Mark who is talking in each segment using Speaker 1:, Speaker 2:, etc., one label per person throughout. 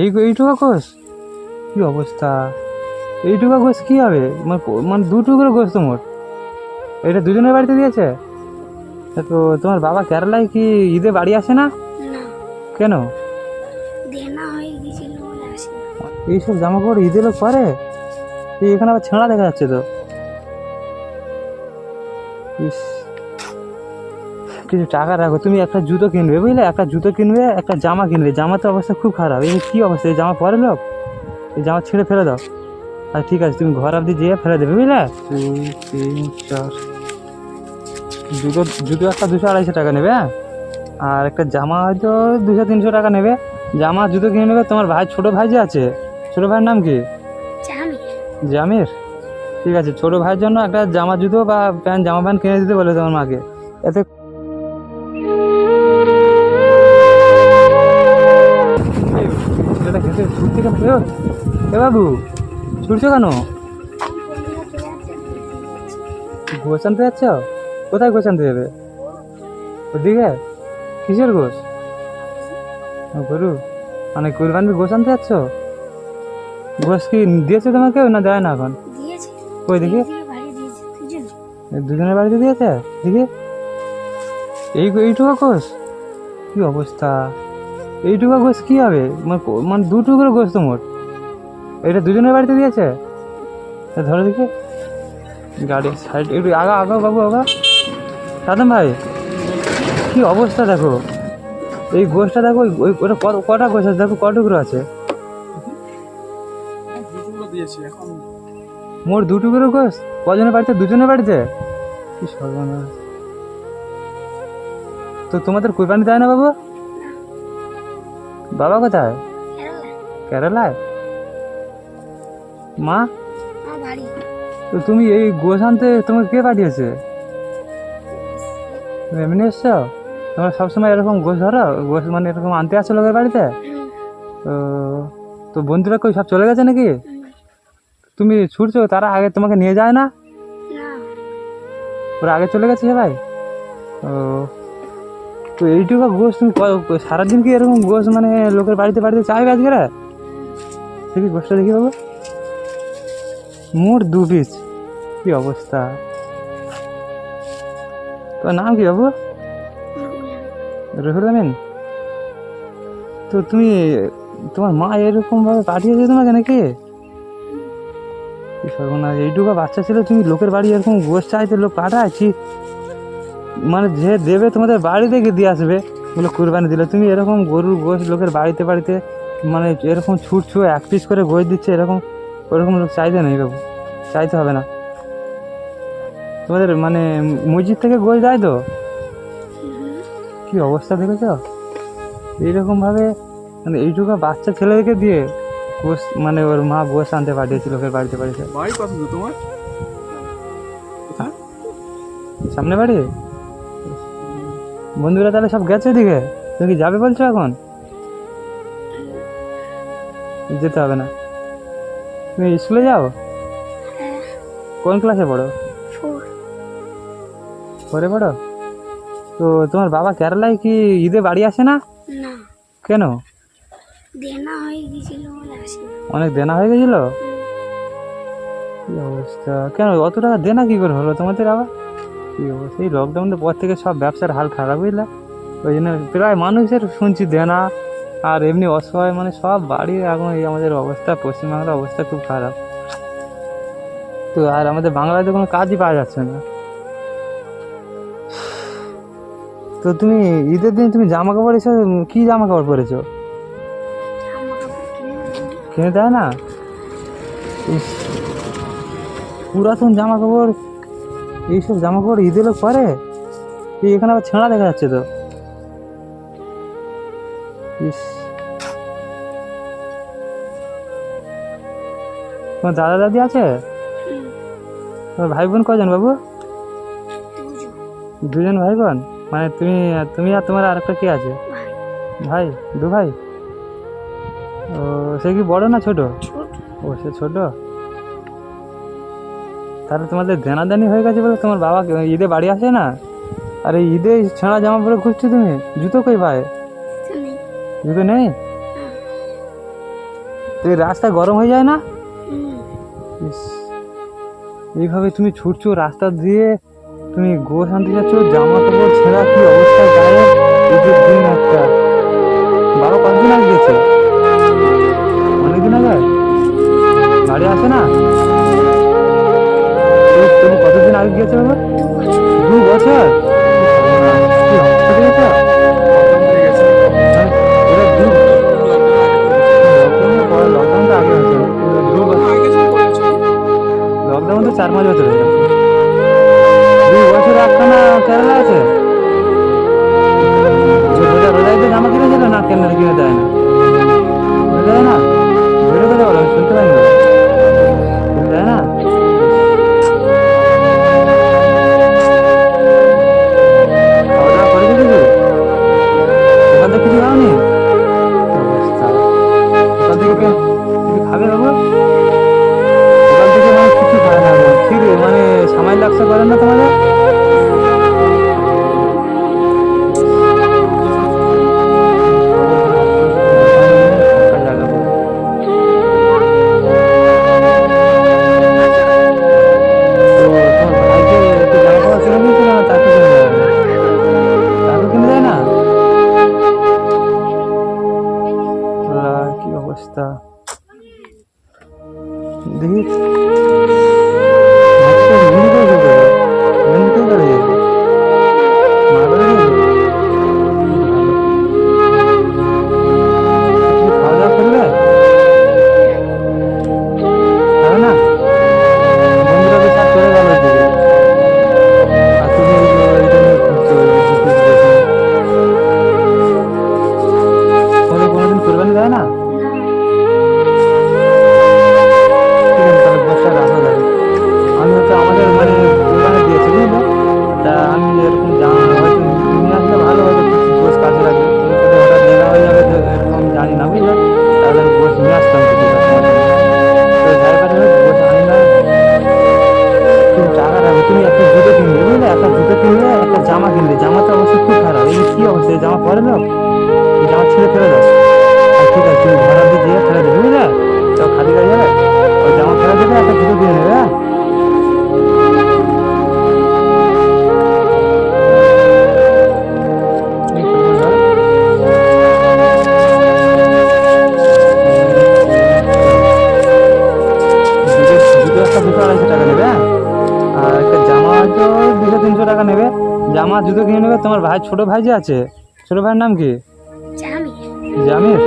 Speaker 1: এই এইটুকু গোস কি অবস্থা? এইটুকু গোস কি হবে? মানে মানে দুটুকরো গোস তোমার এটা দুজনের বাড়িতে দিয়েছে? তো তোমার বাবা কেরালায় কি ঈদে বাড়ি আসে না? কেন? এইসব জামা কাপড় ঈদে লোক পরে? এখানে আবার ছেঁড়া দেখা যাচ্ছে তো। ইস। কিছু টাকা রাখো তুমি একটা জুতো কিনবে বুঝলে? একটা জুতো কিনবে একটা জামা কিনবে। জামা তো অবস্থা খুব খারাপ। এই কী অবস্থা? এই জামা পরে লোক এই জামা ছেড়ে ফেলে দাও। আর ঠিক আছে তুমি ঘর অবধি যেয়ে ফেলে দেবে বুঝলে? দুই তিন চার। জুতো জুতো একটা দুশো আড়াইশো টাকা নেবে হ্যাঁ? আর একটা জামা হয়তো দুশো তিনশো টাকা নেবে। জামা জুতো কিনে নেবে। তোমার ভাই ছোট ভাই যে আছে ছোট ভাইয়ের নাম কি? জামির? ঠিক আছে ছোট ভাইয়ের জন্য একটা জামা জুতো বা প্যান্ট জামা প্যান্ট কিনে দিতে বলে তোমার মাকে। এতে খেতে ছুটছে এ, বাবু ছুটছো কেন? গোছ আনতে যাচ্ছ? কোথায় গোছ আনতে যাবে? ওদিকে? কিসের গোছ গরু মানে কুরবানির গোছ আনতে যাচ্ছ? গোছ কি দিয়েছে তোমাকে না দেয় না এখন? কই দেখি দুজনের বাড়িতে দিয়েছে? দেখি এই এইটুকু গোছ কি অবস্থা? এইটুকু গোছ কি হবে? মানে মানে দুটুকরো গোছ তোমার এটা দুজনের বাড়িতে দিয়েছে? তা ধরো দেখি। গাড়ি সাইড একটু আগা আগা বাবু আগা। সাদম ভাই কি অবস্থা দেখো। এই গোছটা দেখো ওই- ওটা কটা গোছ আছে? দেখো কটুকরো আছে।
Speaker 2: এখন
Speaker 1: মোট দুটুকরো গোছ কজনের বাড়িতে? দুজনের বাড়িতে? কি সর্বনাশ। তো তোমাদের কুরবানি দেয় না বাবু? বাবা কোথায়? কেরালায়? মা? তো তুমি এই গোছ আনতে তোমাকে কে পাঠিয়েছে? এমনি এসছো? তোমরা সবসময় এরকম গোছ ধরো? গোছ মানে এরকম আনতে আসছো লোকের বাড়িতে? তো বন্ধুরা কই সব চলে গেছে নাকি। তুমি ছুটছো, তারা আগে তোমাকে নিয়ে যায় না? ওরা আগে চলে গেছে ভাই ও তো এইটুকু গোস তুমি সারাদিন কি এরকম গোস মানে লোকের বাড়িতে বাড়িতে চাইবে আজকে রে? দেখি গোসটা দেখি বাবু। মোট দু পিস। কি অবস্থা? তোমার নাম কি বাবু? রহুল আমিন। তো তুমি, তোমার মা এরকম ভাবে পাঠিয়েছে তোমাকে নাকি? কি সর্বনাশ, এইটুকু বাচ্চা ছিল, তুমি লোকের বাড়ি এরকম গোস চাইতে লোক পাঠাচ্ছি মানে যে দেবে তোমাদের বাড়ি থেকে দিয়ে আসবে বলে কুরবানি দিলে। তুমি এরকম গরুর গোস লোকের বাড়িতে বাড়িতে মানে এরকম ছুট ছুটছো এক পিস করে গোস দিচ্ছে এরকম ওরকম লোক চাইতে নেই বাবু চাইতে হবে না। তোমাদের মানে মসজিদ থেকে গোস দেয় তো? কি অবস্থা দেখেছ? এইরকমভাবে মানে এইটুকু বাচ্চা ছেলেদেরকে দিয়ে গোস মানে ওর মা গোস আনতে পাঠিয়েছিল লোকের বাড়িতে বাড়িতে।
Speaker 2: বাড়ি কত তোমার?
Speaker 1: সামনে বাড়ি? বন্ধুরা তাহলে সব গেছে এদিকে? তুমি কি যাবে বলছো এখন? যেতে হবে না। তুমি স্কুলে যাও? কোন ক্লাসে পড়ো? পরে পড়ো? তো তোমার বাবা কেরালায় কি ঈদে বাড়ি আসে না? কেন?
Speaker 3: হয়ে
Speaker 1: অনেক দেনা হয়ে গেছিল? অবস্থা? কেন অত টাকা দেনা কি করে হলো তোমাদের আবার? কি অবস্থা? এই লকডাউনের পর থেকে সব ব্যবসার হাল খারাপ বুঝলা? ওই জন্য প্রায় মানুষের শুনছি দেনা আর এমনি অসহায় মানে সব বাড়ির এখন এই আমাদের অবস্থা পশ্চিমবাংলার অবস্থা খুব খারাপ। তো আর আমাদের বাংলাতে কোনো কাজই পাওয়া যাচ্ছে না। তো তুমি ঈদের দিন তুমি জামা কাপড় এসে কি জামা কাপড় পরেছো
Speaker 3: কিনে
Speaker 1: দেয় না? পুরাতন জামা কাপড় এইসব জামা কাপড় ঈদে লোক পরে? এখানে আবার ছেঁড়া দেখা যাচ্ছে তো। ইস। তোমার দাদা দাদি আছে? তোমার ভাই বোন কজন বাবু?
Speaker 3: দুজন।
Speaker 1: ভাই বোন মানে তুমি তুমি আর তোমার আরেকটা কে আছে?
Speaker 3: ভাই।
Speaker 1: দু ভাই? ও সে কি বড় না ছোট। ও সে ছোট? তাহলে তোমাদের দেনাদানি হয়ে গেছে বলে তোমার বাবা ঈদে বাড়ি আসে না? আরে ঈদে ছেঁড়া জামা পরে ঘুরছো তুমি? জুতো কই
Speaker 3: ভাই
Speaker 1: জুতো নেই। হ্যাঁ। রাস্তা গরম হয়ে যায় না? এইভাবে তুমি ছুটছো রাস্তা দিয়ে তুমি গো শান্তি যাচ্ছ জামা কাপড় ছেঁড়া কি অবস্থা গায়ে? ঈদের দিন একটা। বারো পাঁচ দিন আগে গেছে। অনেকদিন আগে? বাড়ি আসে না? গেছে বাবা?
Speaker 3: দু বছর?
Speaker 1: যে জামা পরে না। জামা ছেড়ে ফেলে দাও। ঠিক আছে তুমি ঘর অব্দি দিয়ে ফেলে দেবে বুঝলে তো খালি গাড়ি যাবে ওই জামা ফেলে দেবে, একটা জুতো দিয়ে নেবে হ্যাঁ? জামা জুতো কিনে নেবে, তোমার ভাই, ছোট ভাই যে আছে ছোট ভাইয়ের নাম কি জামির জামির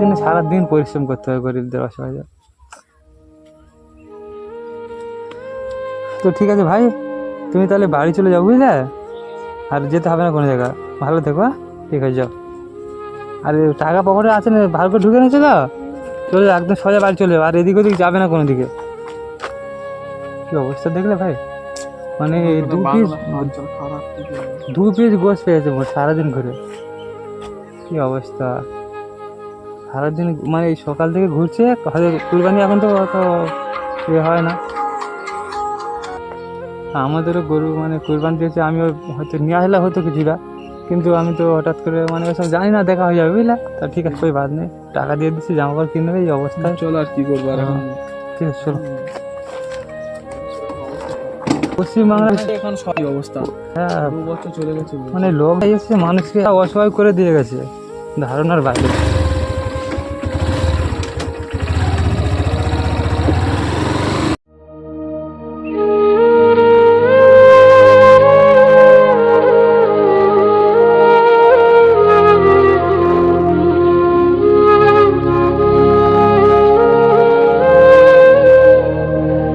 Speaker 1: জন্য সারাদিন পরিশ্রম করতে হয় গরিবদের অসহায় তো ঠিক আছে ভাই তুমি তাহলে বাড়ি চলে যাও বুঝলে? আর যেতে হবে না কোনো জায়গা। ভালো থেকো হ্যাঁ? ঠিক আছে যাও। আর টাকা পকেটে আছে না ভালো করে ঢুকে নিয়েছে তো? চলে যাও একদম সোজা বাড়ি চলে যাও আর এদিক ওদিক যাবে না কোনো দিকে। কি অবস্থা দেখলে ভাই? মানে দু পিস দু পিস গোস পেয়েছে সারাদিন ঘুরে। কি অবস্থা? সারাদিন মানে এই সকাল থেকে ঘুরছে কুরবানি এখন তো অত ইয়ে হয় না। আমাদেরও গরু মানে কুরবানি দিয়েছে আমিও হয়তো নিয়ে আসলে হতো কিছুটা কিন্তু আমি তো হঠাৎ করে মানে ওসব জানি না দেখা হয়ে যাবে বুঝলে? তা ঠিক আছে কই বাদ নেই। টাকা দিয়ে দিচ্ছি জামা কাপড় কিনবে এই অবস্থায়
Speaker 2: চলো আর কি করব আর হ্যাঁ,
Speaker 1: ঠিক আছে চলো। পশ্চিমবাংলা
Speaker 2: এখন সবই অবস্থা।
Speaker 1: হ্যাঁ।
Speaker 2: চলে গেছে
Speaker 1: মানে লোক এসে মানুষকে অসহায় করে দিয়ে গেছে। ধারণার বাইরে।